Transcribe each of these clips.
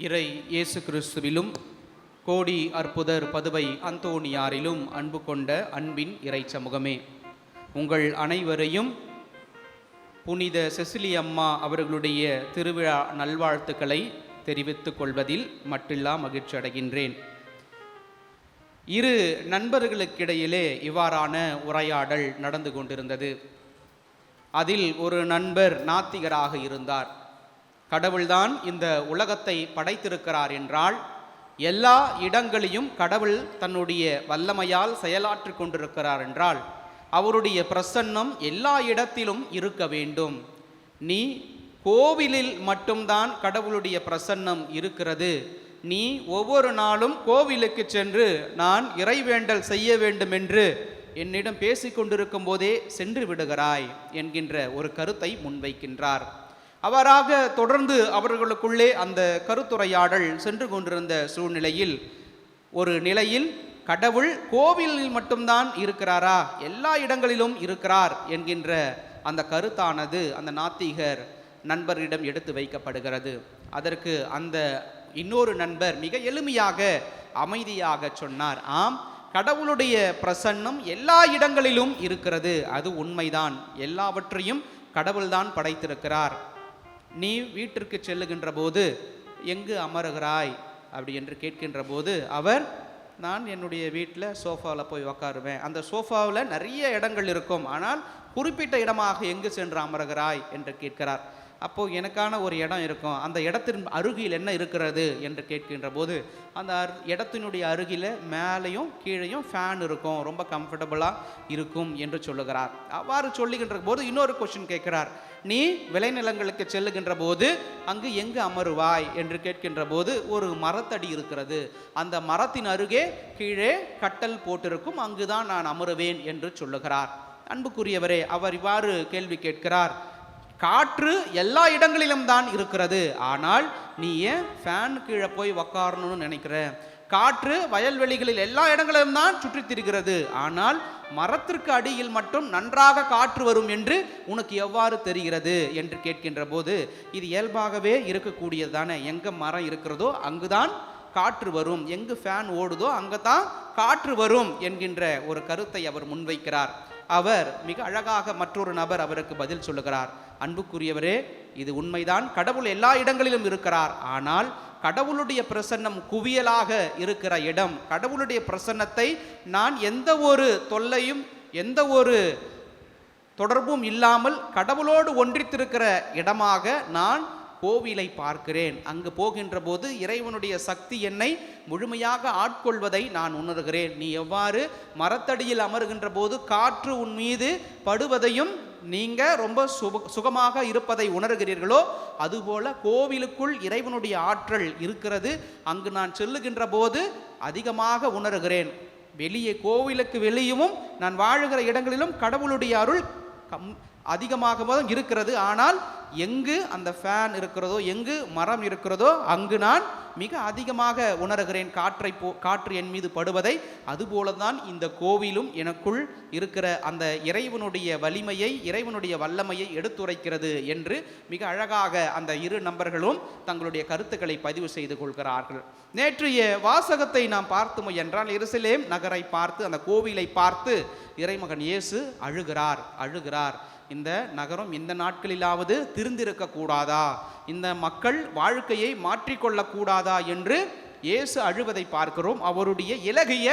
இறை இயேசு கிறிஸ்துவிலும் கோடி அற்புதர் பதுவை அந்தோணியாரிலும் அன்பு கொண்ட அன்பின் இறை சமூகமே. உங்கள் அனைவரையும் புனித செசிலி அம்மா அவர்களுடைய திருவிழா நல்வாழ்த்துக்களை தெரிவித்துக் கொள்வதில் மட்டில்லா மகிழ்ச்சி அடைகின்றேன். இரு நண்பர்களுக்கிடையிலே இவ்வாறான உரையாடல் நடந்து கொண்டிருந்தது. அதில் ஒரு நண்பர் நாத்திகராக இருந்தார். கடவுள்தான் இந்த உலகத்தை படைத்திருக்கிறார் என்றால் எல்லா இடங்களையும் கடவுள் தன்னுடைய வல்லமையால் செயலாற்றி கொண்டிருக்கிறார் என்றால் அவருடைய பிரசன்னம் எல்லா இடத்திலும் இருக்க வேண்டும். நீ கோவிலில் மட்டும்தான் கடவுளுடைய பிரசன்னம் இருக்கிறது. நீ ஒவ்வொரு நாளும் கோவிலுக்கு சென்று நான் இறைவேண்டல் செய்ய வேண்டும் என்று என்னிடம் பேசிக்கொண்டிருக்கும் போதே சென்று விடுகிறாய் என்கின்ற ஒரு கருத்தை முன்வைக்கின்றார். அவராக தொடர்ந்து அவர்களுக்குள்ளே அந்த கருத்துரையாடல் சென்று கொண்டிருந்த சூழ்நிலையில் ஒரு நிலையில் கடவுள் கோவிலில் மட்டும்தான் இருக்கிறாரா? எல்லா இடங்களிலும் இருக்கிறார் என்கின்ற அந்த கருத்தானது அந்த நாத்திகர் நண்பரிடம் எடுத்து வைக்கப்படுகிறது. அதற்கு அந்த இன்னொரு நண்பர் மிக எளிமையாக அமைதியாக சொன்னார் ஆம் கடவுளுடைய பிரசன்னம் எல்லா இடங்களிலும் இருக்கிறது. அது உண்மைதான். எல்லாவற்றையும் கடவுள்தான் படைத்திருக்கிறார். நீ வீட்டிற்கு செல்லுகின்ற போது எங்கு அமருகிறாய்? அப்படி என்று கேட்கின்ற போது அவர் நான் என்னுடைய வீட்டில் சோஃபாவில் போய் உக்காருவேன். அந்த சோஃபாவில் நிறைய இடங்கள் இருக்கும். ஆனால் குறிப்பிட்ட இடமாக எங்கு சென்று அமருகிறாய்? என்று கேட்கிறார். அப்போது எனக்கான ஒரு இடம் இருக்கும். அந்த இடத்தின் அருகில் என்ன இருக்கிறது? என்று கேட்கின்ற போது அந்த அரு இடத்தினுடைய அருகில் மேலேயும் கீழேயும் ஃபேன் இருக்கும். ரொம்ப கம்ஃபர்டபுளாக இருக்கும் என்று சொல்லுகிறார். அவ்வாறு சொல்லுகின்ற போது இன்னொரு கொஸ்டின் கேட்கிறார். நீ விளைநிலங்களுக்கு செல்லுகின்ற போது அங்கு எங்கு அமருவாய் என்று கேட்கின்ற போது ஒரு மரத்தடி இருக்கிறது. அந்த மரத்தின் அருகே கீழே கட்டல் போட்டிருக்கும் அங்குதான் நான் அமருவேன் என்று சொல்லுகிறார். அன்புக்குரியவரே அவர் இவ்வாறு கேள்வி கேட்கிறார். காற்று எல்லா இடங்களிலும் தான் இருக்கிறது. ஆனால் நீ ஏன் ஃபேன் கீழே போய் உக்காரணும்னு நினைக்கிற? காற்று வயல்வெளிகளில் எல்லா இடங்களிலும் தான் சுற்றித் திரிகிறது ஆனால் மரத்திற்கு அடியில் மட்டும் நன்றாக காற்று வரும் என்று உனக்கு எவ்வாறு தெரிகிறது? என்று கேட்கின்ற போது இது இயல்பாகவே இருக்கக்கூடியது தானே? எங்கே மரம் இருக்கிறதோ அங்குதான் காற்று வரும். எங்கு ஃபேன் ஓடுதோ அங்கே தான் காற்று வரும் என்கின்ற ஒரு கருத்தை அவர் முன்வைக்கிறார். அவர் மிக அழகாக மற்றொரு நபர் அவருக்கு பதில் சொல்லுகிறார். அன்புக்குரியவரே இது உண்மைதான். கடவுள் எல்லா இடங்களிலும் இருக்கிறார். ஆனால் கடவுளுடைய பிரசன்னம் குவியலாக இருக்கிற இடம் கடவுளுடைய பிரசன்னத்தை நான் எந்த ஒரு தொல்லையும் எந்த ஒரு தொடர்பும் இல்லாமல் கடவுளோடு ஒன்றித்திருக்கிற இடமாக நான் கோவிலை பார்க்கிறேன். அங்கு போகின்ற போது இறைவனுடைய சக்தி என்னை முழுமையாக ஆட்கொள்வதை நான் உணர்கிறேன். நீ எவ்வாறு மரத்தடியில் அமர்கின்ற போது காற்று உன் மீது படுவதையும் நீங்க ரொம்ப சுக சுகமாக இருப்பதை உணர்கிறீர்களோ அதுபோல கோவிலுக்குள் இறைவனுடைய ஆற்றல் இருக்கிறது. அங்கு நான் செல்லுகின்ற போது அதிகமாக உணர்கிறேன். வெளியே கோவிலுக்கு வெளியும் நான் வாழுகிற இடங்களிலும் கடவுளுடைய அருள் கம் அதிகமாகவும் இருக்கிறது. ஆனால் எங்கு அந்த ஃபேன் இருக்கிறதோ எங்கு மரம் இருக்கிறதோ அங்கு நான் மிக அதிகமாக உணர்கிறேன். காற்றை போ காற்று என் மீது படுவதை. அதுபோல தான் இந்த கோவிலும் எனக்குள் இருக்கிற அந்த இறைவனுடைய வலிமையை இறைவனுடைய வல்லமையை எடுத்துரைக்கிறது என்று மிக அழகாக அந்த இரு நபர்களும் தங்களுடைய கருத்துக்களை பதிவு செய்து கொள்கிறார்கள். நேற்றைய வாசகத்தை நாம் பார்த்தோம் என்றால் எருசலேம் நகரை பார்த்து அந்த கோவிலை பார்த்து இறைமகன் இயேசு அழுகிறார் அழுகிறார். இந்த நகரம் இந்த நாட்களிலாவது திருந்திருக்க கூடாதா இந்த மக்கள் வாழ்க்கையை மாற்றிக்கொள்ளக்கூடாதா என்று இயேசு அழுவதை பார்க்கிறோம். அவருடைய இலகிய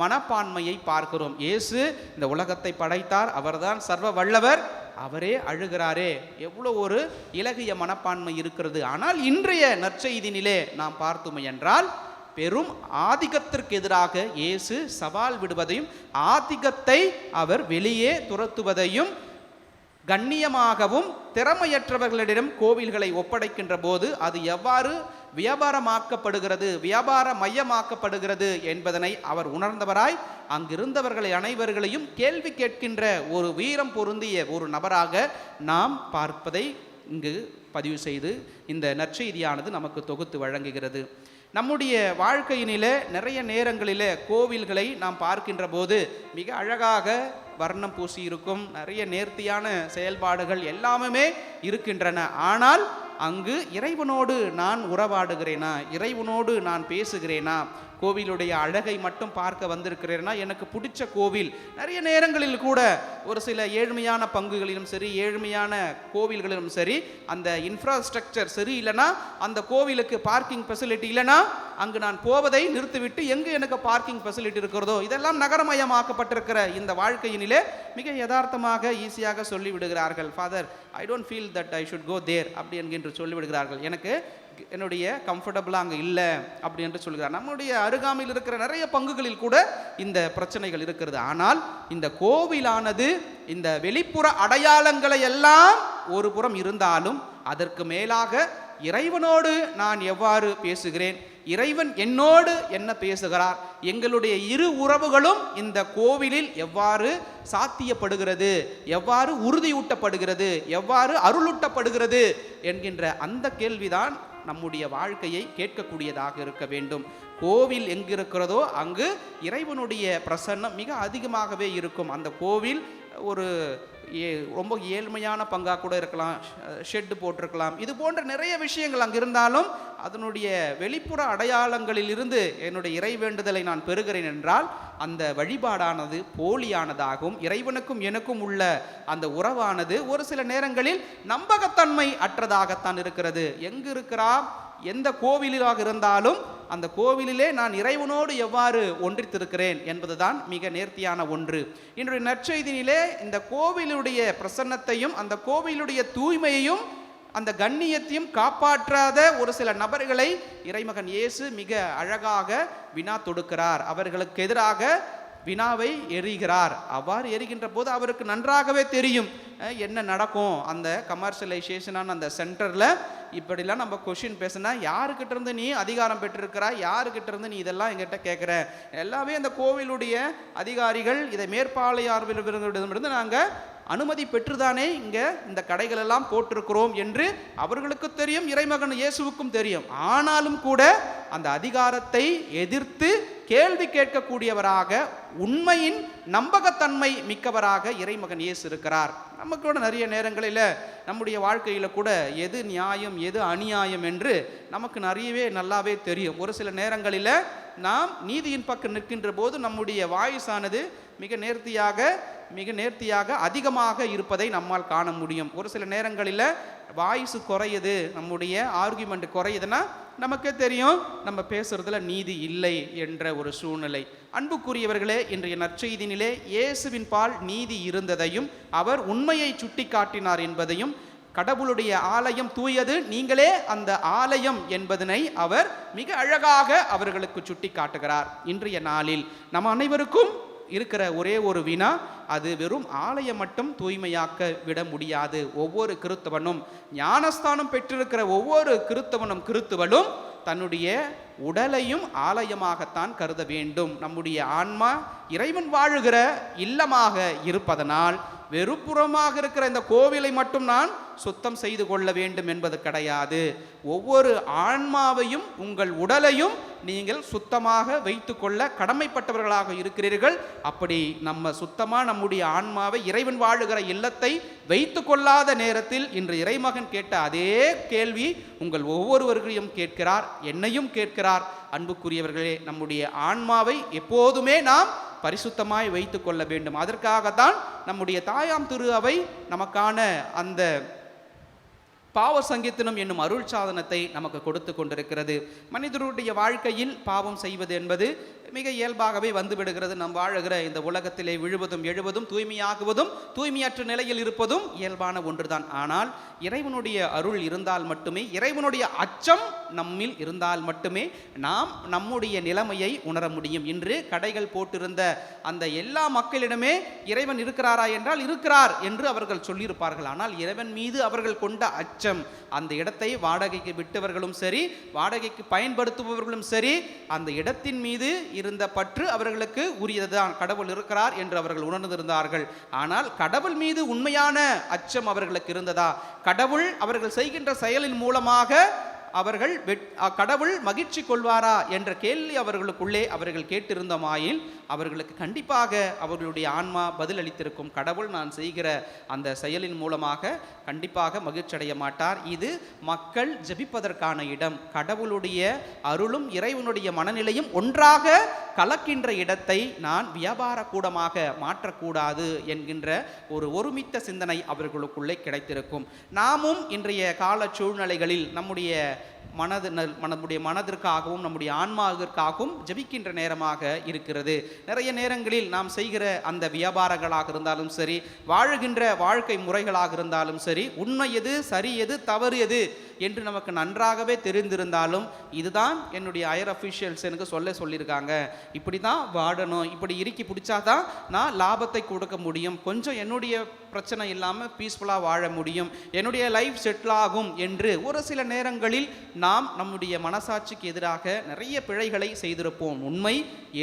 மனப்பான்மையை பார்க்கிறோம். இயேசு இந்த உலகத்தை படைத்தார். அவர்தான் சர்வ வல்லவர். அவரே அழுகிறாரே. எவ்வளோ ஒரு இலகிய மனப்பான்மை இருக்கிறது. ஆனால் இன்றைய நற்செய்தினிலே நாம் பார்த்தோம் என்றால் பெரும் ஆதிக்கத்திற்கு எதிராக இயேசு சவால் விடுவதையும் ஆதிக்கத்தை அவர் வெளியே துரத்துவதையும் கண்ணியமாகவும் திறமையற்றவர்களிடம் கோவில்களை ஒப்படைக்கின்ற போது அது எவ்வாறு வியாபாரமாக்கப்படுகிறது வியாபார மையமாக்கப்படுகிறது என்பதனை அவர் உணர்ந்தவராய் அங்கிருந்தவர்களை அனைவர்களையும் கேள்வி கேட்கின்ற ஒரு வீரம் பொருந்திய ஒரு நபராக நாம் பார்ப்பதை இங்கு பதிவு செய்து இந்த நற்செய்தியானது நமக்கு தொகுத்து வழங்குகிறது. நம்முடைய வாழ்க்கையினிலே நிறைய நேரங்களிலே கோவில்களை நாம் பார்க்கின்ற போது மிக அழகாக வர்ணம் பூசி இருக்கும் நிறைய நேர்த்தியான செயல்பாடுகள் எல்லாமே இருக்கின்றன. ஆனால் அங்கு இறைவனோடு நான் உறவாடுகிறேனா? இறைவனோடு நான் பேசுகிறேனா? கோவிலுடைய அழகை மட்டும் பார்க்க வந்திருக்கிறேன்னா எனக்கு பிடிச்ச கோவில். நிறைய நேரங்களில் கூட ஒரு சில ஏழ்மையான பங்குகளிலும் சரி ஏழ்மையான கோவில்களிலும் சரி அந்த இன்ஃப்ராஸ்ட்ரக்சர் சரி இல்லைன்னா அந்த கோவிலுக்கு பார்க்கிங் ஃபெசிலிட்டி இல்லைனா அங்கு நான் போவதை நிறுத்திவிட்டு எங்கு எனக்கு பார்க்கிங் ஃபெசிலிட்டி இருக்கிறதோ இதெல்லாம் நகரமயமாக்கப்பட்டிருக்கிற இந்த வாழ்க்கையினிலே மிக யதார்த்தமாக ஈஸியாக சொல்லிவிடுகிறார்கள். Father I don't feel that I should go there அப்படி என்கின்ற சொல்லிவிடுகிறார்கள். எனக்கு என்னுடைய கம்ஃபர்டபுளாக அங்கே இல்லை அப்படி என்று சொல்கிறார். நம்முடைய அருகாமையில் இருக்கிற நிறைய பங்குகளில் கூட இந்த பிரச்சனைகள் இருக்கிறது. ஆனால் இந்த கோவிலானது இந்த வெளிப்புற அடையாளங்களை எல்லாம் ஒரு புறம் இருந்தாலும் அதற்கு மேலாக இறைவனோடு நான் எவ்வாறு பேசுகிறேன்? இறைவன் என்னோடு என்ன பேசுகிறார்? எங்களுடைய இரு உறவுகளும் இந்த கோவிலில் எவ்வாறு சாத்தியப்படுகிறது? எவ்வாறு உறுதியூட்டப்படுகிறது? எவ்வாறு அருளூட்டப்படுகிறது? என்கின்ற அந்த கேள்விதான் நம்முடைய வாழ்க்கையை கேட்கக்கூடியதாக இருக்க வேண்டும். கோவில் எங்கிருக்கிறதோ அங்கு இறைவனுடைய பிரசன்னம் மிக அதிகமாகவே இருக்கும். அந்த கோவில் ஒரு ரொம்ப ஏழ்மையான பங்காக கூட இருக்கலாம் ஷெட்டு போட்டிருக்கலாம். இது போன்ற நிறைய விஷயங்கள் அங்கே இருந்தாலும் அதனுடைய வெளிப்புற அடையாளங்களிலிருந்து என்னுடைய இறை வேண்டுதலை நான் பெறுகிறேன் என்றால் அந்த வழிபாடானது போலியானதாகும். இறைவனுக்கும் எனக்கும் உள்ள அந்த உறவானது ஒரு சில நேரங்களில் நம்பகத்தன்மை அற்றதாகத்தான் இருக்கிறது. எங்கு இருக்கிறா எந்த கோவிலாக இருந்தாலும் அந்த கோவிலிலே நான் இறைவனோடு எவ்வாறு ஒன்றித்திருக்கிறேன் என்பதுதான் மிக நேர்த்தியான ஒன்று. இன்றைய நற்செய்தியிலே இந்த கோவிலுடைய பிரசன்னத்தையும் அந்த கோவிலுடைய தூய்மையையும் அந்த கண்ணியத்தையும் காப்பாற்றாத ஒரு சில நபர்களை இறைமகன் இயேசு மிக அழகாக வினா தொடுக்கிறார். அவர்களுக்கு எதிராக வினாவை எறிகிறார். அவ்வாறு எரிகின்ற போது அவருக்கு நன்றாகவே தெரியும் என்ன நடக்கும்? அந்த கமர்ஷியலைசேஷனான அந்த சென்டரில் இப்படிலாம் நம்ம கொஷின் பேசினா யாருக்கிட்ட இருந்து நீ அதிகாரம் பெற்றிருக்கிறாய்? யாருக்கிட்ட இருந்து நீ இதெல்லாம் எங்கிட்ட கேட்குற? எல்லாமே அந்த கோவிலுடைய அதிகாரிகள் இதை மேற்பாளையார்களிடமிருந்து நாங்கள் அனுமதி பெற்றுதானே இங்கே இந்த கடைகள் எல்லாம் போட்டிருக்கிறோம் என்று அவர்களுக்கு தெரியும் இறைமகன் இயேசுவுக்கும் தெரியும். ஆனாலும் கூட அந்த அதிகாரத்தை எதிர்த்து கேள்வி கேட்கக்கூடியவராக உண்மையின் நம்பகத்தன்மை மிக்கவராக இறைமகன் இயேசு இருக்கிறார். நமக்கு கூட நிறைய நேரங்களில் நம்முடைய வாழ்க்கையில் கூட எது நியாயம் எது அநியாயம் என்று நமக்கு நிறையவே நல்லாவே தெரியும். ஒரு சில நேரங்களில் நாம் நீதியின் பக்கம் நிற்கின்ற போது நம்முடைய வாயுசானது மிக நேர்த்தியாக மிக நேர்த்தியாக அதிகமாக இருப்பதை நம்மால் காண முடியும். ஒரு சில நேரங்களில் வாய்ஸ் குறையுது நம்முடைய ஆர்குமெண்ட் குறையுதுன்னா நமக்கே தெரியும் நம்ம பேசுறதுல நீதி இல்லை என்ற ஒரு சூழ்நிலை. அன்புக்குரியவர்களே இன்றைய நற்செய்தினிலே இயேசுவின் பால் நீதி இருந்ததையும் அவர் உண்மையை சுட்டி காட்டினார் என்பதையும் கடவுளுடைய ஆலயம் தூயது நீங்களே அந்த ஆலயம் என்பதனை அவர் மிக அழகாக அவர்களுக்கு சுட்டி காட்டுகிறார் இன்றைய நாளில் நம் அனைவருக்கும் இருக்கிற ஒரே ஒரு வினா அது வெறும் ஆலயம் மட்டும் தூய்மையாக்க விட முடியாது. ஒவ்வொரு கிறித்தவனும் ஞானஸ்தானம் பெற்றிருக்கிற ஒவ்வொரு கிறித்தவனும் கிறித்துவலும் தன்னுடைய உடலையும் ஆலயமாகத்தான் கருத வேண்டும். நம்முடைய ஆன்மா இறைவன் வாழுகிற இல்லமாக இருப்பதனால் வெறுப்புறமாக இருக்கிற இந்த கோவிலை மட்டும் நான் சுத்தம் செய்து கொள்ள வேண்டும் என்பது கிடையாது. ஒவ்வொரு ஆன்மாவையும் உங்கள் உடலையும் நீங்கள் சுத்தமாக வைத்துக்கொள்ள கடமைப்பட்டவர்களாக இருக்கிறீர்கள். அப்படி நம்ம சுத்தமாக நம்முடைய ஆன்மாவை இறைவன் வாழுகிற இல்லத்தை வைத்து கொள்ளாத நேரத்தில் இன்று இறைமகன் கேட்ட அதே கேள்வி உங்கள் ஒவ்வொருவர்களையும் கேட்கிறார் என்னையும் கேட்கிறார். அன்புக்குரியவர்களே நம்முடைய ஆன்மாவை எப்போதுமே நாம் பரிசுத்தமாய் வைத்து கொள்ள வேண்டும். அதற்காகத்தான் நம்முடைய தாயாம் திரு அவை நமக்கான அந்த பாவ சங்கீத்தனம் என்னும் அருள் சாதனத்தை நமக்கு கொடுத்து கொண்டிருக்கிறது. மனிதருடைய வாழ்க்கையில் பாவம் செய்வது என்பது மிக இயல்பாகவே வந்துவிடுகிறது நாம் வாழுகிற இந்த உலகத்திலே விழுவதும் எழுவதும் தூய்மையாகுவதும் தூய்மையற்ற நிலையில் இருப்பதும் இயல்பான ஒன்றுதான். ஆனால் இறைவனுடைய அருள் இருந்தால் மட்டுமே இறைவனுடைய அச்சம் நம்மில் இருந்தால் மட்டுமே நாம் நம்முடைய நிலைமையை உணர முடியும். இன்று கடைகள் போட்டிருந்த அந்த எல்லா மக்களிடமே இறைவன் இருக்கிறாரா என்றால் இருக்கிறார் என்று அவர்கள் சொல்லியிருப்பார்கள். ஆனால் இறைவன் மீது அவர்கள் கொண்ட அச்சம் அந்த இடத்தை வாடகைக்கு விட்டவர்களும் சரி வாடகைக்கு பயன்படுத்துபவர்களும் சரி அந்த இடத்தின் மீது இருந்த பற்று அவர்களுக்கு உரியதுதான். கடவுள் இருக்கிறார் என்று அவர்கள் உணர்ந்திருந்தார்கள். ஆனால் கடவுள் மீது உண்மையான அச்சம் அவர்களுக்கு இருந்ததா? கடவுள் அவர்கள் செய்கின்ற செயலின் மூலமாக அவர்கள் வெட் அ- கடவுள் மகிழ்ச்சி கொள்வாரா என்ற கேள்வி அவர்களுக்குள்ளே அவர்கள் கேட்டிருந்தமாயில் அவர்களுக்கு கண்டிப்பாக அவர்களுடைய ஆன்மா பதிலளித்திருக்கும். கடவுள் நான் செய்கிற அந்த செயலின் மூலமாக கண்டிப்பாக மகிழ்ச்சி அடைய மாட்டார். இது மக்கள் ஜெபிப்பதற்கான இடம். கடவுளுடைய அருளும் இறைவனுடைய மனநிலையும் ஒன்றாக கலக்கின்ற இடத்தை நான் வியாபார கூடமாக மாற்றக்கூடாது என்கின்ற ஒரு ஒருமித்த சிந்தனை அவர்களுக்குள்ளே கிடைத்திருக்கும். நாமும் இன்றைய கால சூழ்நிலைகளில் நம்முடைய மனது நல்- நம்முடைய மனதிற்காகவும் நம்முடைய ஆன்மாவிற்காகவும் ஜபிக்கின்ற நேரமாக இருக்கிறது. நிறைய நேரங்களில் நாம் செய்கிற அந்த வியாபாரங்களாக இருந்தாலும் சரி வாழுகின்ற வாழ்க்கை முறைகளாக இருந்தாலும் சரி உண்மை எது சரி எது தவறு எது என்று நமக்கு நன்றாகவே தெரிந்திருந்தாலும் இதுதான் என்னுடைய ஹையர் அஃபிஷியல்ஸ் எனக்கு சொல்ல சொல்லியிருக்காங்க. இப்படி தான் வாழணும் இப்படி இறுக்கி பிடிச்சாதான் நான் லாபத்தை கொடுக்க முடியும். கொஞ்சம் என்னுடைய பிரச்சனை இல்லாமல் பீஸ்ஃபுல்லாக வாழ முடியும். என்னுடைய லைஃப் செட்டில் ஆகும் என்று ஒரு சில நேரங்களில் நாம் நம்முடைய மனசாட்சிக்கு எதிராக நிறைய பிழைகளை செய்திருப்போம். உண்மை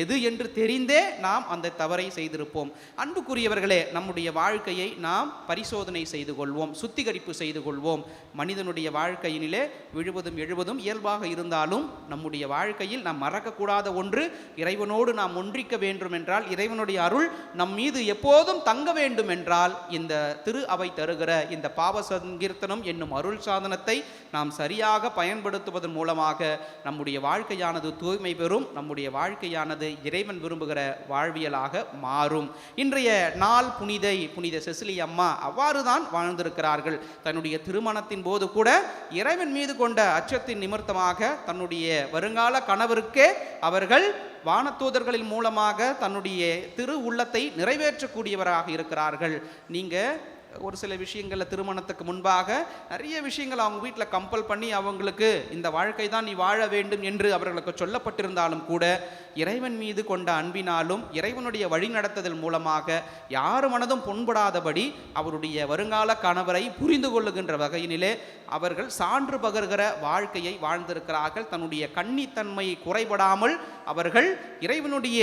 எது என்று தெரிந்தே நாம் அந்த தவறை செய்திருப்போம். அன்புக்குரியவர்களே நம்முடைய வாழ்க்கையை நாம் பரிசோதனை செய்து கொள்வோம். சுத்திகரிப்பு செய்து கொள்வோம். மனிதனுடைய வாழ்க்கை வாழ்க்கையினிலே விழுவதும் எழுவதும் இயல்பாக இருந்தாலும் நம்முடைய வாழ்க்கையில் நாம் மறக்கக்கூடாத ஒன்று இறைவனோடு நாம் ஒன்றிக்க வேண்டும் என்றால் இறைவனுடைய அருள் நம் மீது எப்போதும் தங்க வேண்டும் என்றால் இந்த திரு அவை தருகிற இந்த பாவ சங்கீர்த்தனம் என்னும் அருள் சாதனத்தை நாம் சரியாக பயன்படுத்துவதன் மூலமாக நம்முடைய வாழ்க்கையானது தூய்மை பெறும் நம்முடைய வாழ்க்கையானது இறைவன் விரும்புகிற வாழ்வியலாக மாறும். இன்றைய நாள் புனிதை புனித செசிலி அம்மா அவ்வாறு தான் வாழ்ந்திருக்கிறார்கள். தன்னுடைய திருமணத்தின் போது கூட இறைவன் மீது கொண்ட அச்சத்தின் நிமித்தமாக தன்னுடைய வருங்கால கணவருக்கே அவர்கள் வானத்தூதர்களின் மூலமாக தன்னுடைய திரு உள்ளத்தை நிறைவேற்றக்கூடியவராக இருக்கிறார்கள். நீங்க ஒரு சில விஷயங்களில் திருமணத்துக்கு முன்பாக நிறைய விஷயங்கள் அவங்க வீட்டில் கம்பல் பண்ணி அவங்களுக்கு இந்த வாழ்க்கை தான் நீ வாழ வேண்டும் என்று அவர்களுக்கு சொல்லப்பட்டிருந்தாலும் கூட இறைவன் மீது கொண்ட அன்பினாலும் இறைவனுடைய வழிநடத்துதல் மூலமாக யார் மனதும் புண்படாதபடி அவருடைய வருங்கால கணவரை புரிந்து கொள்ளுகின்ற வகையினிலே அவர்கள் சான்று பகர்கிற வாழ்க்கையை வாழ்ந்திருக்கிறார்கள். தன்னுடைய கன்னித்தன்மை குறைபடாமல் அவர்கள் இறைவனுடைய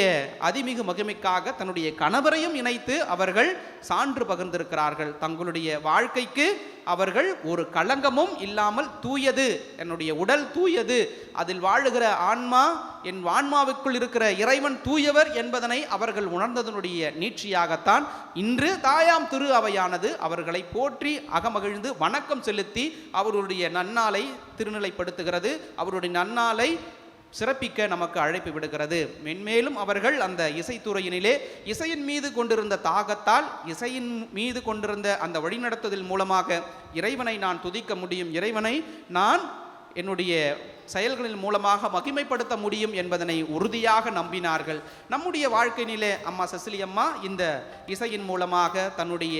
அதிமிகு மகிமைக்காக தன்னுடைய கணவரையும் இணைத்து அவர்கள் சான்று பகிர்ந்திருக்கிறார்கள். தங்களுடைய வாழ்க்கைக்கு அவர்கள் ஒரு களங்கமும் இல்லாமல் தூயது. என்னுடைய உடல் தூயது. அதில் வாழுகிற ஆன்மா என் ஆன்மாவுக்குள் இருக்கிற இறைவன் தூயவர் என்பதனை அவர்கள் உணர்ந்ததனுடைய நீட்சியாகத்தான் இன்று தாயாம் திரு அவையானது அவர்களை போற்றி அகமகிழ்ந்து வணக்கம் செலுத்தி அவருடைய நன்னாளை திருநிலைப்படுத்துகிறது. அவருடைய நன்னாளை சிறப்பிக்க நமக்கு அழைப்பு விடுகிறது. மென்மேலும் அவர்கள் அந்த இசைத்துறையினிலே இசையின் மீது கொண்டிருந்த தாகத்தால் இசையின் மீது கொண்டிருந்த அந்த வழிநடத்துதல் மூலமாக இறைவனை நான் துதிக்க முடியும். இறைவனை நான் என்னுடைய செயல்களின் மூலமாக மகிமைப்படுத்த முடியும் என்பதனை உறுதியாக நம்பினார்கள். நம்முடைய வாழ்க்கையினிலே அம்மா சசிலி அம்மா இந்த இசையின் மூலமாக தன்னுடைய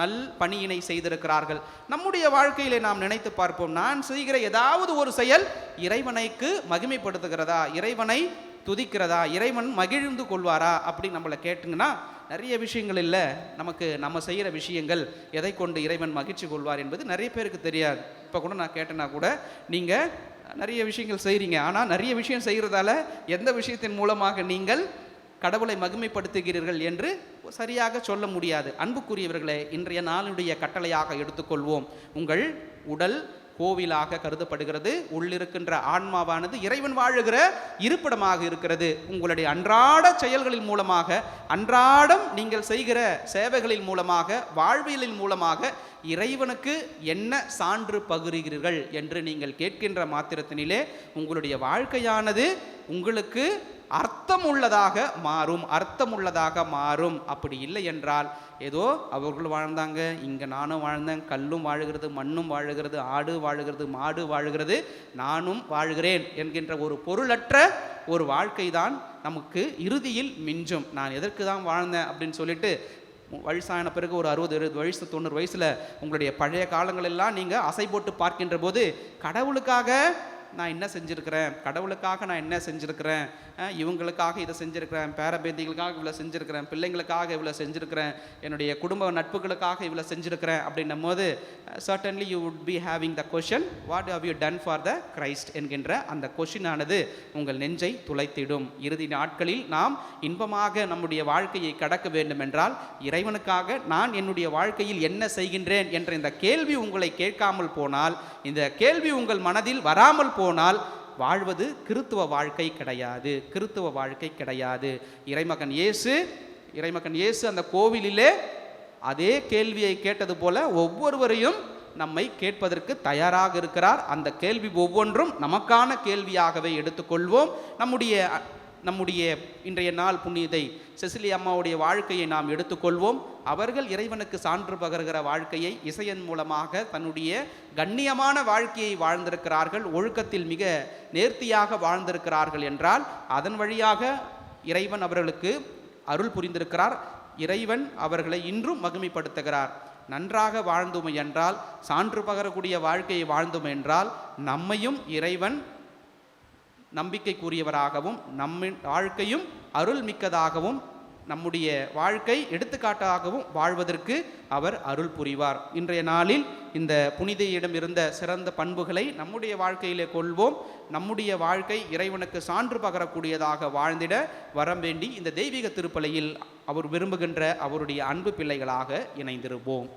நல் பணியினை செய்திருக்கிறார்கள். நம்முடைய வாழ்க்கையிலே நாம் நினைத்து பார்ப்போம் நான் செய்கிற ஏதாவது ஒரு செயல் இறைவனைக்கு மகிமைப்படுத்துகிறதா? இறைவனை துதிக்கிறதா? இறைவன் மகிழ்ந்து கொள்வாரா? அப்படின்னு நம்மளை கேட்டுங்கன்னா நிறைய விஷயங்கள் இல்லை. நமக்கு நம்ம செய்கிற விஷயங்கள் எதை கொண்டு இறைவன் மகிழ்ச்சி கொள்வார் என்பது நிறைய பேருக்கு தெரியாது. இப்போ கூட நான் கேட்டேன்னா கூட நீங்கள் நிறைய விஷயங்கள் செய்கிறீங்க ஆனால் நிறைய விஷயம் செய்கிறதால எந்த விஷயத்தின் மூலமாக நீங்கள் கடவுளை மகிமைப்படுத்துகிறீர்கள் என்று சரியாக சொல்ல முடியாது. அன்புக்குரியவர்களே இன்றைய நாளுடைய கட்டளையாக எடுத்துக்கொள்வோம். உங்கள் உடல் கோவிலாக கருதப்படுகிறது. உள்ளிருக்கின்ற ஆன்மாவானது இறைவன் வாழுகிற இருப்பிடமாக இருக்கிறது. உங்களுடைய அன்றாட செயல்களின் மூலமாக அன்றாடம் நீங்கள் செய்கிற சேவைகளின் மூலமாக வாழ்வியலின் மூலமாக இறைவனுக்கு என்ன சான்று பகிர்கிறீர்கள் என்று நீங்கள் கேட்கின்ற மாத்திரத்தினிலே உங்களுடைய வாழ்க்கையானது உங்களுக்கு அர்த்தம் உள்ளதாக மாறும் அர்த்தம் உள்ளதாக மாறும். அப்படி இல்லை என்றால் ஏதோ அவர்கள் வாழ்ந்தாங்க இங்கே நானும் வாழ்ந்தேன் கல்லும் வாழுகிறது மண்ணும் வாழுகிறது ஆடு வாழுகிறது மாடு வாழுகிறது நானும் வாழ்கிறேன் என்கின்ற ஒரு பொருளற்ற ஒரு வாழ்க்கை தான் நமக்கு இறுதியில் மிஞ்சும். நான் எதற்கு தான் வாழ்ந்தேன் அப்படின்னு சொல்லிட்டு வயசான பிறகு ஒரு அறுபது இருபது வயசு தொண்ணூறு வயசில் உங்களுடைய பழைய காலங்களெல்லாம் நீங்கள் அசை போட்டு பார்க்கின்ற போது கடவுளுக்காக நான் என்ன செஞ்சுருக்கிறேன்? கடவுளுக்காக நான் என்ன செஞ்சுருக்கிறேன்? இவங்களுக்காக இதை செஞ்சுருக்கிறேன் பேரபேதிகளுக்காக இவ்வளோ செஞ்சுருக்கிறேன் பிள்ளைங்களுக்காக இவ்வளோ செஞ்சுருக்கிறேன் என்னுடைய குடும்ப நட்புகளுக்காக இவ்வளோ செஞ்சுருக்கிறேன் அப்படின்னும் போது certainly you would be having the question what how you done for the Christ என்கின்ற அந்த கொஷினானது உங்கள் நெஞ்சை துளைத்திடும். இறுதி நாட்களில் நாம் இன்பமாக நம்முடைய வாழ்க்கையை கடக்க வேண்டும் என்றால் இறைவனுக்காக நான் என்னுடைய வாழ்க்கையில் என்ன செய்கின்றேன் என்ற இந்த கேள்வி உங்களை கேட்காமல் போனால் இந்த கேள்வி உங்கள் மனதில் வராமல் போனால் வாழ்வது கிறித்துவ வாழ்க்கை கிடையாது கிறித்துவ வாழ்க்கை கிடையாது. இறைமகன் இயேசு இறைமகன் இயேசு அந்த கோவிலிலே அதே கேள்வியை கேட்டது போல ஒவ்வொருவரையும் நம்மை கேட்பதற்கு தயாராக இருக்கிறார். அந்த கேள்வி ஒவ்வொன்றும் நமக்கான கேள்வியாகவே எடுத்துக்கொள்வோம். நம்முடைய நம்முடைய இன்றைய நாள் புண்ணியதை செசிலி அம்மாவுடைய வாழ்க்கையை நாம் எடுத்துக்கொள்வோம். அவர்கள் இறைவனுக்கு சான்று பகர்கிற வாழ்க்கையை இசையன் மூலமாக தன்னுடைய கண்ணியமான வாழ்க்கையை வாழ்ந்திருக்கிறார்கள் ஒழுக்கத்தில் மிக நேர்த்தியாக வாழ்ந்திருக்கிறார்கள் என்றால் அதன் வழியாக இறைவன் அவர்களுக்கு அருள் புரிந்திருக்கிறார். இறைவன் அவர்களை இன்றும் மகிமைப்படுத்துகிறார். நன்றாக வாழ்ந்தோம் என்றால் சான்று பகரக்கூடிய வாழ்க்கையை வாழ்ந்தோம் என்றால் நம்மையும் இறைவன் நம்பிக்கைக்குரியவராகவும் நம்மின் வாழ்க்கையும் அருள் மிக்கதாகவும் நம்முடைய வாழ்க்கை எடுத்துக்காட்டாகவும் வாழ்வதற்கு அவர் அருள் புரிவார். இன்றைய நாளில் இந்த புனிதையிடம் இருந்த சிறந்த பண்புகளை நம்முடைய வாழ்க்கையிலே கொள்வோம். நம்முடைய வாழ்க்கை இறைவனுக்கு சான்று பகரக்கூடியதாக வாழ்ந்திட வரம் வேண்டி இந்த தெய்வீக திருப்பலையில் அவர் விரும்புகின்ற அவருடைய அன்பு பிள்ளைகளாக இணைந்திருப்போம்.